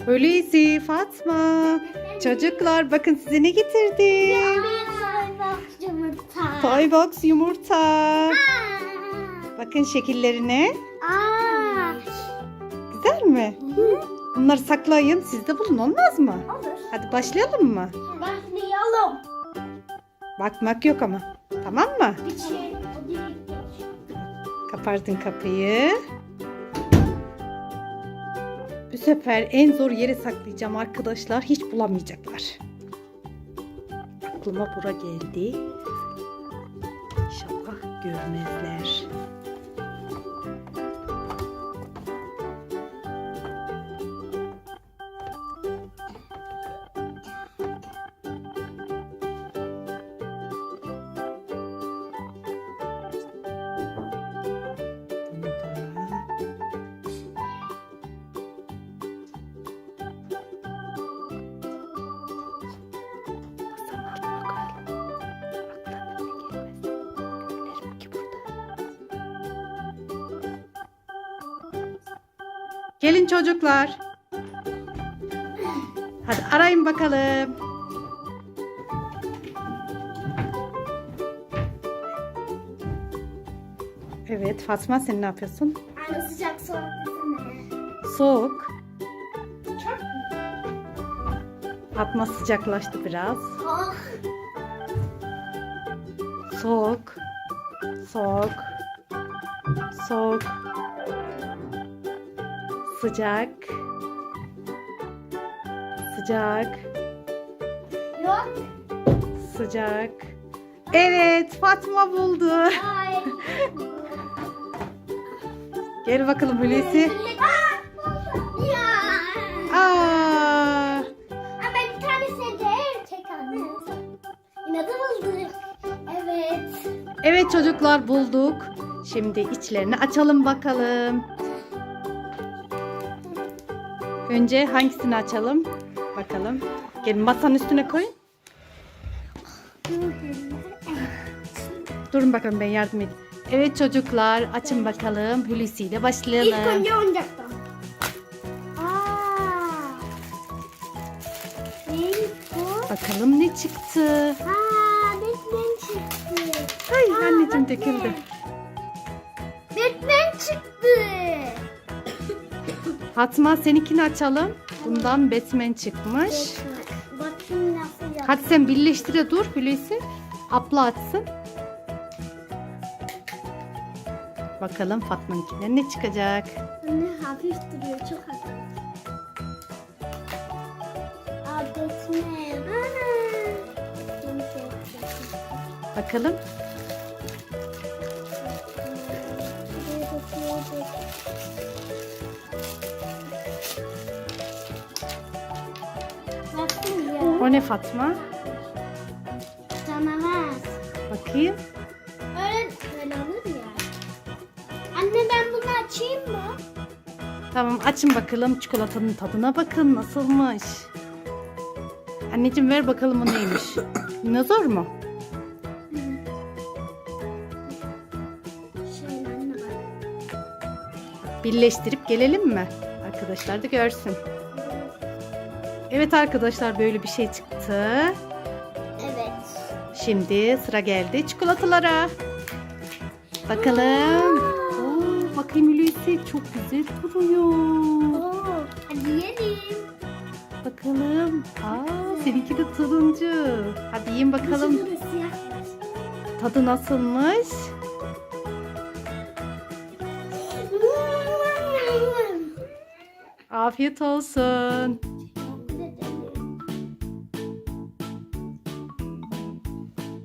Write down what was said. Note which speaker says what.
Speaker 1: Hulusi, Fatma. Çocuklar bakın size ne getirdim. Toy box yumurta. Bakın şekillerine.
Speaker 2: Aa.
Speaker 1: Güzel mi? Bunları saklayın. Siz de bulun olmaz mı?
Speaker 2: Olur.
Speaker 1: Hadi başlayalım mı?
Speaker 2: Başlayalım.
Speaker 1: Bakmak yok ama. Tamam mı?
Speaker 2: Bir şey.
Speaker 1: Kapardın kapıyı. Sefer en zor yere saklayacağım arkadaşlar. Hiç bulamayacaklar. Aklıma bura geldi. İnşallah görmezler. Gelin çocuklar. Hadi arayın bakalım. Evet Fatma sen ne yapıyorsun?
Speaker 2: Anne sıcak soğuk.
Speaker 1: Soğuk.
Speaker 2: Çok
Speaker 1: Fatma sıcaklaştı biraz.
Speaker 2: Oh.
Speaker 1: Soğuk. Soğuk. Soğuk. Sıcak. Sıcak.
Speaker 2: Yok.
Speaker 1: Sıcak. Evet Fatma buldu. Gel bakalım Hulusi.
Speaker 2: Aa, Ama bir tane sence çek anne. Yine de bulduk. Evet.
Speaker 1: evet çocuklar bulduk. Şimdi içlerini açalım bakalım. Önce hangisini açalım? Bakalım. Gelin masanın üstüne koyun. Durun bakalım ben yardım edeyim. Evet çocuklar açın bakalım. Hulusi ile başlayalım.
Speaker 2: İlk önce oyuncaktan.
Speaker 1: Bakalım ne çıktı.
Speaker 2: Aa, Batman çıktı.
Speaker 1: Ay anneciğim döküldü. Fatma seninkini açalım. Bundan Batman çıkmış.
Speaker 2: Bakayım nasıl yap.
Speaker 1: Hadi sen birleştire dur Hulusi. Abla açsın. Bakalım Fatma'nınkinden ne çıkacak.
Speaker 2: Anne hafif duruyor, çok hafif. Şey yapacağım.
Speaker 1: Bakalım. O ne Fatma?
Speaker 2: Canavar.
Speaker 1: Bakayım.
Speaker 2: Öyle, öyle olur ya. Anne ben bunu açayım mı?
Speaker 1: Tamam açın bakalım çikolatanın tadına bakın nasılmış. Anneciğim ver bakalım o neymiş. Dinozor mu? Birleştirip gelelim mi? Arkadaşlar da görsün. Evet arkadaşlar böyle bir şey çıktı.
Speaker 2: Evet.
Speaker 1: Şimdi sıra geldi çikolatalara. Bakalım. Oo, bakayım Hulusi çok güzel duruyor.
Speaker 2: Oo, hadi yiyelim.
Speaker 1: Bakalım. Aa, seninki de turuncu. Hadi yiyin bakalım. Tadı nasılmış? Afiyet olsun.